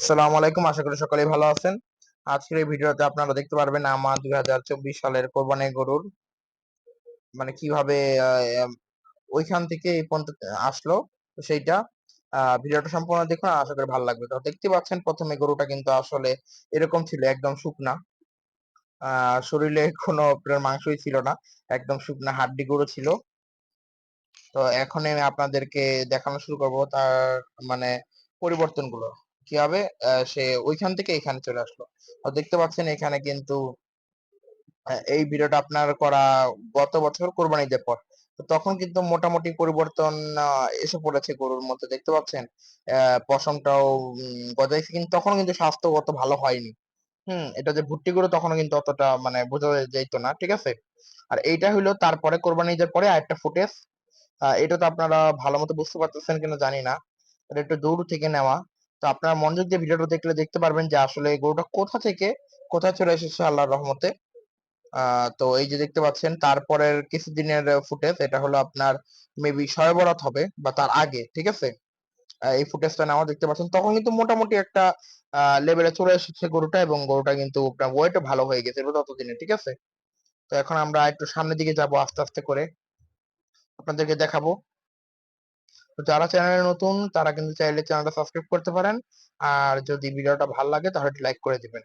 আসসালামু আলাইকুম। আশা করি সকলেই ভালো আছেন। আজকের এই ভিডিওতে আপনারা দেখতে পারবেন আমার দুই হাজার চব্বিশ সালের কোরবানি গরুর মানে কীভাবে ওইখান থেকে এই পর্যন্ত আসলো সেইটা ভিডিওটা সম্পূর্ণ দেখুন আশা করি ভালো লাগবে। তো দেখতে পাচ্ছেন প্রথমে গরুটা কিন্তু আসলে এরকম ছিল, একদম শুকনা। শরীরে কোনো মাংসই ছিল না, একদম শুকনা হাড্ডি গরু ছিল। তো এখন আমি আপনাদেরকে দেখানো শুরু করব তার মানে পরিবর্তনগুলো। কীভাবে আহ, সে ওইখান থেকে এখানে চলে আসলো। দেখতে পাচ্ছেন এখানে কিন্তু এই ভিডিওটা আপনার করা গত বছর কোরবানি ঈদের পর তখন কিন্তু মোটামুটি পরিবর্তন এসে পড়েছে গরুর মধ্যে। দেখতে পাচ্ছেন? পশমটাও গজাইছে। কিন্তু তখন কিন্তু স্বাস্থ্যগত ভালো হয়নি। হুম এটা যে ভুট্টি গরু তখন কিন্তু অতটা মানে বোঝা যাইতো না ঠিক আছে? আর এইটা হইল তারপরে কোরবানি ঈদের পরে আরেকটা ফুটেজ। এটা তো আপনারা ভালো মতো বুঝতে পারতেছেন কিনা জানি না। এটা একটু দূর থেকে নেওয়া। তো আপনারা মনোযোগ দিয়ে ভিডিওটা দেখলে দেখতে পারবেন যে আসলে গরুটা কোথা থেকে, কোথায় চলে এসেছে আল্লাহর রহমতে। তো এই যে দেখতে পাচ্ছেন, তারপরের কিছুদিনের ফুটেজ, এটা হলো আপনার মেবি শয়ে হবে বা তার আগে, ঠিক আছে? এই ফুটেজটা নেওয়া দেখতে পাচ্ছেন, তখন কিন্তু মোটামুটি একটা লেভেলে চলে এসেছে গরুটা এবং গরুটা কিন্তু ওয়েট ভালো হয়ে গেছে ততদিনে ঠিক আছে? তো এখন আমরা একটু সামনের দিকে যাব আস্তে আস্তে করে। আপনাদেরকে দেখাবো। তো যারা চ্যানেলে নতুন, তারা কিন্তু চাইলে চ্যানেলটা সাবস্ক্রাইব করতে পারেন। আর যদি ভিডিওটা ভালো লাগে, তাহলে লাইক করে দিবেন।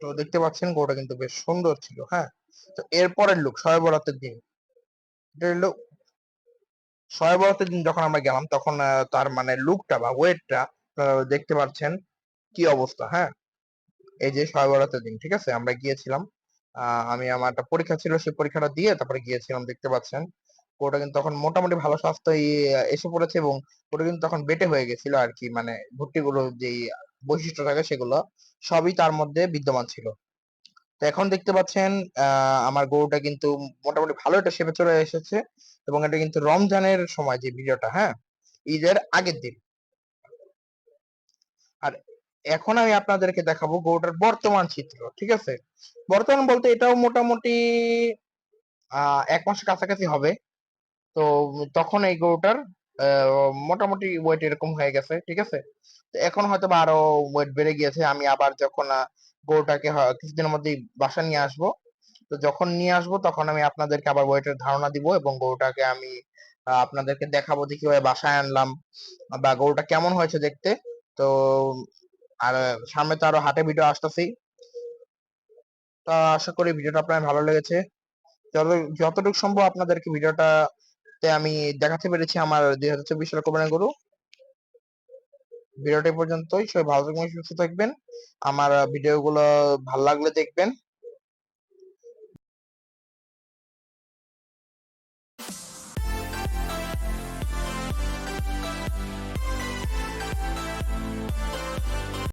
তো দেখতে পাচ্ছেন গরুটা কিন্তু বেশ সুন্দর ছিল হ্যাঁ? তো এরপরের লুক শয়ে বরাতের দিন হলো শয়ে বরাতের দিন যখন আমরা গেলাম, তখন তার মানে লুকটা বা ওয়েটটা দেখতে পাচ্ছেন কি অবস্থা হ্যাঁ? এই যে শয়ে বরাতের দিন ঠিক আছে? আমরা গিয়েছিলাম। আমি আমার একটা পরীক্ষা ছিল, সেই পরীক্ষাটা দিয়ে তারপরে গিয়েছিলাম, দেখতে পাচ্ছেন। ওটা কিন্তু তখন মোটামুটি ভালো স্বাস্থ্য এসে পড়েছে এবং ওটা কিন্তু তখন বেটে হয়ে গেছিল আর কি মানে ভুট্টিগুলো যেই বৈশিষ্ট্য থাকে সেগুলো, সবই তার মধ্যে বিদ্যমান ছিল। তো এখন দেখতে পাচ্ছেন আমার গরুটা কিন্তু মোটামুটি ভালো একটা শেপে চলে এসেছে এবং এটা কিন্তু রমজানের সময় যে ভিডিওটা হ্যাঁ? ঈদের আগের দিন। আর এখন আমি আপনাদেরকে দেখাবো গরুটার বর্তমান চিত্র, ঠিক আছে? বর্তমান বলতে এটাও মোটামুটি এক মাসের কাছাকাছি হবে। তো তখন এই গরুটার মোটামুটি ওয়েট এরকম হয়ে গেছে, ঠিক আছে? এখন হয়তো বা আরও ওয়েট বেড়ে গিয়েছে। আমি আবার যখন গরুটাকে কিছুদিনের মধ্যেই বাসা নিয়ে আসব। তো যখন নিয়ে আসব তখন আমি আপনাদেরকে আবার ওয়েটের ধারণা দিব এবং গরুটাকে আমি আপনাদেরকে দেখাবো যে কীভাবে বাসায় আনলাম বা গরুটা কেমন হয়েছে দেখতে। তো আর সামনে তো আরও হাটে ভিডিও আসতেছি তা আশা করি ভিডিওটা আপনার ভালো লেগেছে। যত, যতটুকু সম্ভব আপনাদেরকে ভিডিওটা তে আমি দেখাতে পেরেছি আমার দুই হাজার চব্বিশ সালের কোরবানি গরু। ভিডিওটা পর্যন্তই। সবাই ভালো থাকবেন, সুস্থ থাকবেন। আমার ভিডিও গুলো ভালো লাগলে দেখবেন।